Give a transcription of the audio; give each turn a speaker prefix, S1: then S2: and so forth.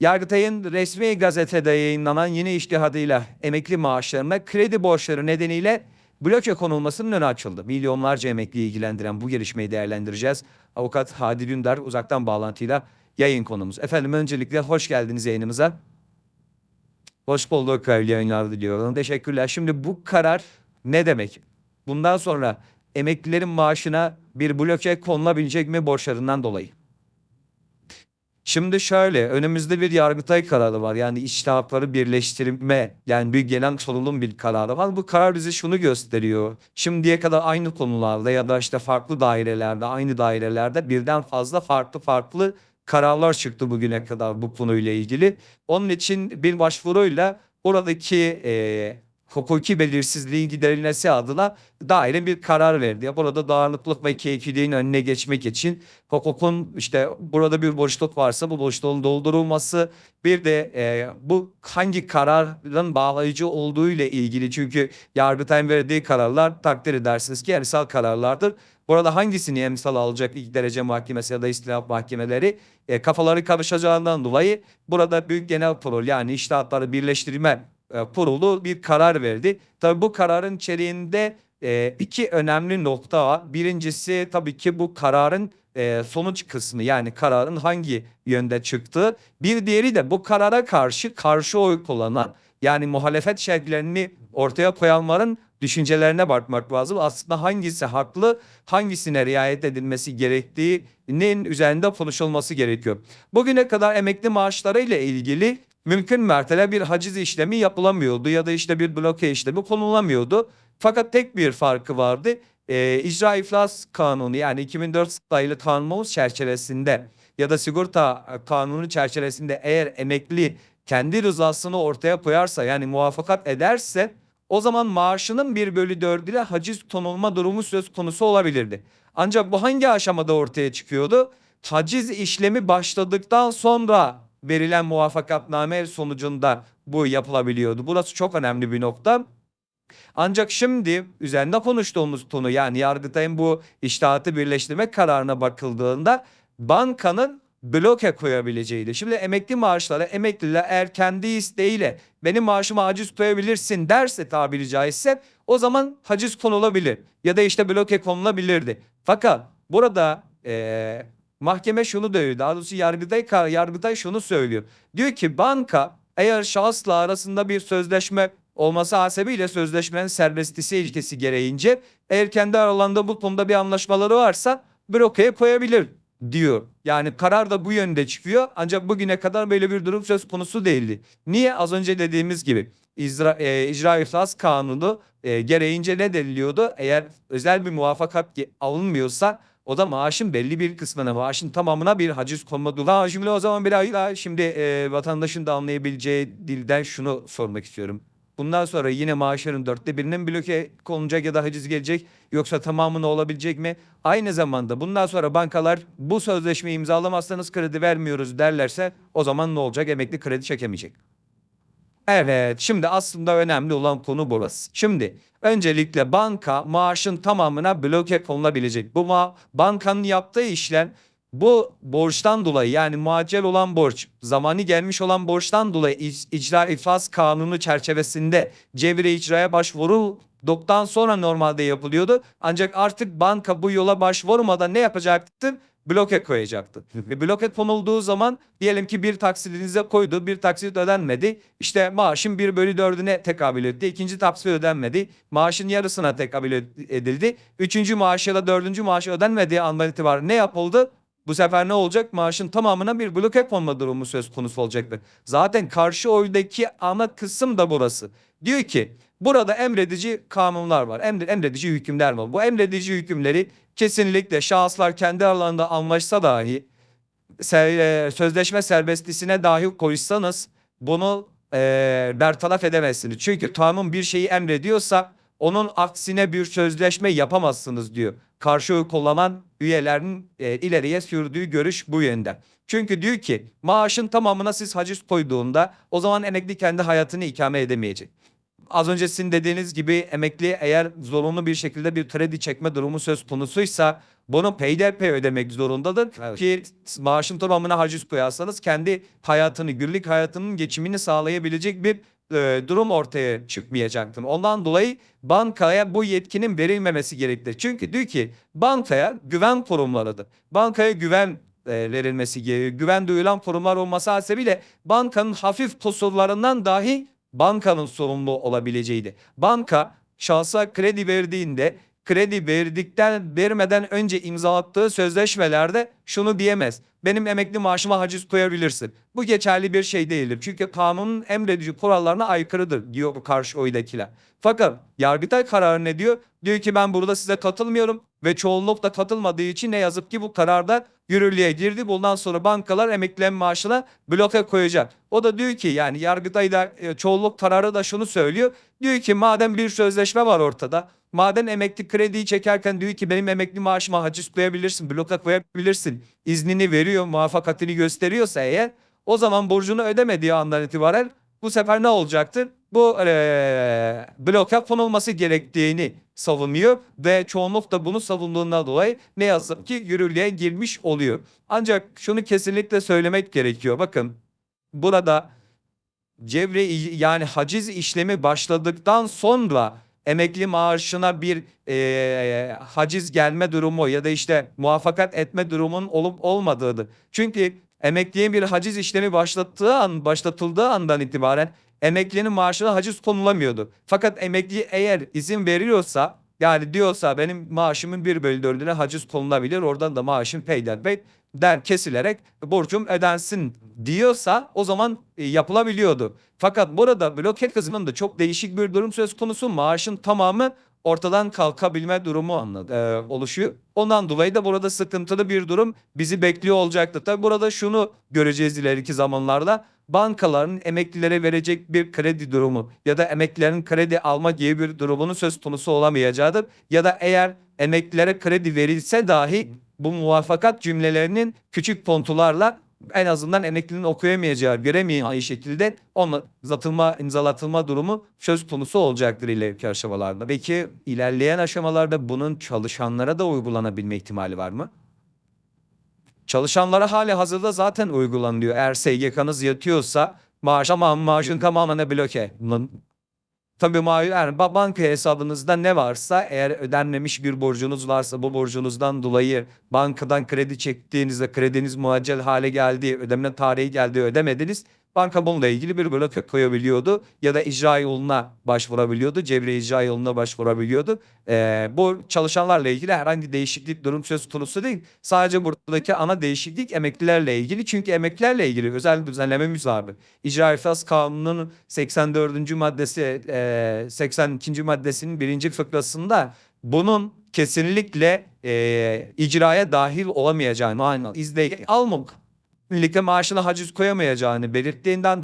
S1: Yargıtay'ın resmi gazetede yayınlanan yeni iştihadıyla emekli maaşlarına kredi borçları nedeniyle bloke konulmasının önü açıldı. Milyonlarca emekliyi ilgilendiren bu gelişmeyi değerlendireceğiz. Avukat Hadi Dündar uzaktan bağlantıyla yayın konumuz. Efendim öncelikle hoş geldiniz yayınımıza. Hoş bulduk hayırlı yayınlar diliyorum. Teşekkürler. Şimdi bu karar ne demek? Bundan sonra emeklilerin maaşına bir bloke konulabilecek mi borçlarından dolayı? Şimdi şöyle önümüzde bir yargıtay kararı var. Yani iştahları birleştirme yani bir genel sorulun bir kararı var. Bu karar bize şunu gösteriyor. Şimdiye kadar aynı konularda ya da işte farklı dairelerde aynı dairelerde birden fazla farklı farklı kararlar çıktı bugüne kadar bu konuyla ilgili. Onun için bir başvuruyla oradaki e, hukuki belirsizliğin giderilmesi adına daire bir karar verdi. Burada dağınıklık ve keyfiliğin önüne geçmek için hukukun işte burada bir boşluk varsa bu boşluğun doldurulması bir de e, bu hangi kararın bağlayıcı olduğu ile ilgili çünkü Yargıtay'ın verdiği kararlar takdir edersiniz ki emsal kararlardır. Burada hangisini emsal alacak ilk derece mahkemesi ya da istilaf mahkemeleri e, kafaları karışacağından dolayı burada Büyük Genel Kurul yani iştahatları birleştirme kurulu bir karar verdi. Tabii bu kararın içeriğinde e, iki önemli nokta var. Birincisi tabii ki bu kararın e, sonuç kısmı yani kararın hangi yönde çıktığı. Bir diğeri de bu karara karşı karşı oy kullanan yani muhalefet şerhlerini ortaya koyanların düşüncelerine bakmak lazım. Aslında hangisi haklı, hangisine riayet edilmesi gerektiğinin üzerinde konuşulması gerekiyor. Bugüne kadar emekli maaşları ile ilgili mümkün mertebe bir haciz işlemi yapılamıyordu ya da işte bir bloke işlemi konulamıyordu. Fakat tek bir farkı vardı. Ee, icra iflas kanunu yani 2004 sayılı kanunumuz çerçevesinde ya da sigorta kanunu çerçevesinde eğer emekli kendi rızasını ortaya koyarsa yani muvaffakat ederse o zaman maaşının bir bölü dördüyle haciz konulma durumu söz konusu olabilirdi. Ancak bu hangi aşamada ortaya çıkıyordu? Haciz işlemi başladıktan sonra verilen muvaffakatname sonucunda bu yapılabiliyordu. Burası çok önemli bir nokta. Ancak şimdi üzerinde konuştuğumuz konu yani Yargıtay'ın bu iştahatı birleştirme kararına bakıldığında bankanın bloke koyabileceğiydi. Şimdi emekli maaşları emekliler eğer kendi isteğiyle benim maaşıma haciz koyabilirsin derse tabiri caizse o zaman haciz konulabilir ya da işte bloke konulabilirdi. Fakat burada eee, mahkeme şunu diyor daha doğrusu Yargıtay, Yargıtay şunu söylüyor. Diyor ki banka eğer şahısla arasında bir sözleşme olması hasebiyle sözleşmenin serbestisi ilkesi gereğince eğer kendi aralarında bu konuda bir anlaşmaları varsa blokeye koyabilir diyor. Yani karar da bu yönde çıkıyor ancak bugüne kadar böyle bir durum söz konusu değildi. Niye? Az önce dediğimiz gibi icra, e, icra iflas kanunu e, gereğince ne deniliyordu? Eğer özel bir muvaffakat alınmıyorsa o da maaşın belli bir kısmına, maaşın tamamına bir haciz konma durumu. Şimdi o zaman bir daha şimdi e, vatandaşın da anlayabileceği dilden şunu sormak istiyorum. Bundan sonra yine maaşların dörtte birinin bloke konulacak ya da haciz gelecek yoksa tamamına olabilecek mi? Aynı zamanda bundan sonra bankalar bu sözleşmeyi imzalamazsanız kredi vermiyoruz derlerse o zaman ne olacak? Emekli kredi çekemeyecek. Evet, şimdi aslında önemli olan konu burası. Şimdi öncelikle banka maaşın tamamına bloke konulabilecek. Bu ma bankanın yaptığı işlem bu borçtan dolayı yani muaccel olan borç, zamanı gelmiş olan borçtan dolayı ic- icra iflas kanunu çerçevesinde cevre icraya başvurulduktan sonra normalde yapılıyordu. Ancak artık banka bu yola başvurmadan ne yapacaktı? Bloke koyacaktı. Ve bloke konulduğu zaman diyelim ki bir taksidinize koydu, bir taksit ödenmedi. İşte maaşın bir bölü dördüne tekabül etti. İkinci taksit ödenmedi. Maaşın yarısına tekabül ed- edildi. Üçüncü maaş ya da dördüncü maaş ödenmediği andan itibaren ne yapıldı? Bu sefer ne olacak? Maaşın tamamına bir bloke konma durumu söz konusu olacaktır. Zaten karşı oydaki ana kısım da burası. Diyor ki burada emredici kanunlar var. Emre, emredici hükümler var. Bu emredici hükümleri kesinlikle şahıslar kendi aralarında anlaşsa dahi e, sözleşme serbestlisine dahi koysanız bunu e, bertaraf edemezsiniz. Çünkü kanun bir şeyi emrediyorsa onun aksine bir sözleşme yapamazsınız diyor. Karşı kullanan üyelerin e, ileriye sürdüğü görüş bu yönde. Çünkü diyor ki maaşın tamamına siz haciz koyduğunda o zaman emekli kendi hayatını ikame edemeyecek. Az önce sizin dediğiniz gibi emekli eğer zorunlu bir şekilde bir kredi çekme durumu söz konusuysa bunu peyderpey ödemek zorundadır ki maaşın tamamına haciz koyarsanız kendi hayatını, günlük hayatının geçimini sağlayabilecek bir e, durum ortaya çıkmayacaktır. Ondan dolayı bankaya bu yetkinin verilmemesi gerektir. Çünkü diyor ki bankaya güven kurumlarıdır. Bankaya güven e, verilmesi. Güven duyulan kurumlar olması hasebiyle bankanın hafif kusurlarından dahi bankanın sorumlu olabileceğiydi. Banka şahsa kredi verdiğinde kredi verdikten vermeden önce imzalattığı sözleşmelerde şunu diyemez. Benim emekli maaşıma haciz koyabilirsin. Bu geçerli bir şey değildir. Çünkü kanunun emredici kurallarına aykırıdır diyor karşı oydakiler. Fakat Yargıtay kararı ne diyor? Diyor ki ben burada size katılmıyorum ve çoğunluk da katılmadığı için ne yazık ki bu kararda yürürlüğe girdi. Bundan sonra bankalar emeklilerin maaşına bloke koyacak. O da diyor ki yani Yargıtay'da e, çoğunluk kararı da şunu söylüyor. Diyor ki madem bir sözleşme var ortada. Madem emekli krediyi çekerken diyor ki benim emekli maaşıma haciz koyabilirsin, bloka koyabilirsin. iznini veriyor, muvaffakatini gösteriyorsa eğer o zaman borcunu ödemediği andan itibaren bu sefer ne olacaktır? Bu eee bloka konulması gerektiğini savunuyor ve çoğunluk da bunu savunduğundan dolayı ne yazık ki yürürlüğe girmiş oluyor. Ancak şunu kesinlikle söylemek gerekiyor. Bakın burada cevre yani haciz işlemi başladıktan sonra emekli maaşına bir eee, haciz gelme durumu ya da işte muvaffakat etme durumunun olup olmadığıdır. Çünkü emekliye bir haciz işlemi başlattığı an başlatıldığı andan itibaren emeklinin maaşına haciz konulamıyordu. Fakat emekli eğer izin veriyorsa yani diyorsa benim maaşımın bir bölü dördüne haciz konulabilir oradan da maaşım peyderpey der kesilerek borcum ödensin diyorsa o zaman e, yapılabiliyordu. Fakat burada bloket kısmında çok değişik bir durum söz konusu. Maaşın tamamı ortadan kalkabilme durumu anladı, e, oluşuyor. Ondan dolayı da burada sıkıntılı bir durum bizi bekliyor olacaktır. Tabi burada şunu göreceğiz ileriki zamanlarda. Bankaların emeklilere verecek bir kredi durumu ya da emeklilerin kredi alma gibi bir durumunun söz konusu olamayacağıdır. Ya da eğer emeklilere kredi verilse dahi bu muvaffakat cümlelerinin küçük pontularla en azından emeklinin okuyamayacağı, göremeyeceği şekilde onunla zatılma, imzalatılma durumu söz konusu olacaktır ileriki aşamalarda. Peki ilerleyen aşamalarda bunun çalışanlara da uygulanabilme ihtimali var mı? Çalışanlara hali hazırda zaten uygulanıyor. Eğer SGK'nız yatıyorsa maaş ama maaşın tamamına bloke. Tabii ma- yani ba- banka hesabınızda ne varsa eğer ödenmemiş bir borcunuz varsa bu borcunuzdan dolayı bankadan kredi çektiğinizde krediniz muaccel hale geldi, ödeme tarihi geldi ödemediniz. Banka bununla ilgili bir bloke koyabiliyordu ya da icra yoluna başvurabiliyordu. Cevre icra yoluna başvurabiliyordu. Ee, bu çalışanlarla ilgili herhangi değişiklik durum söz konusu değil. Sadece buradaki ana değişiklik emeklilerle ilgili. Çünkü emeklilerle ilgili özel düzenlememiz vardı. İcra iflas kanununun 84. maddesi, e, 82. maddesinin birinci fıkrasında bunun kesinlikle e, icraya dahil olamayacağını aynı izle almak birlikte maaşına haciz koyamayacağını belirttiğinden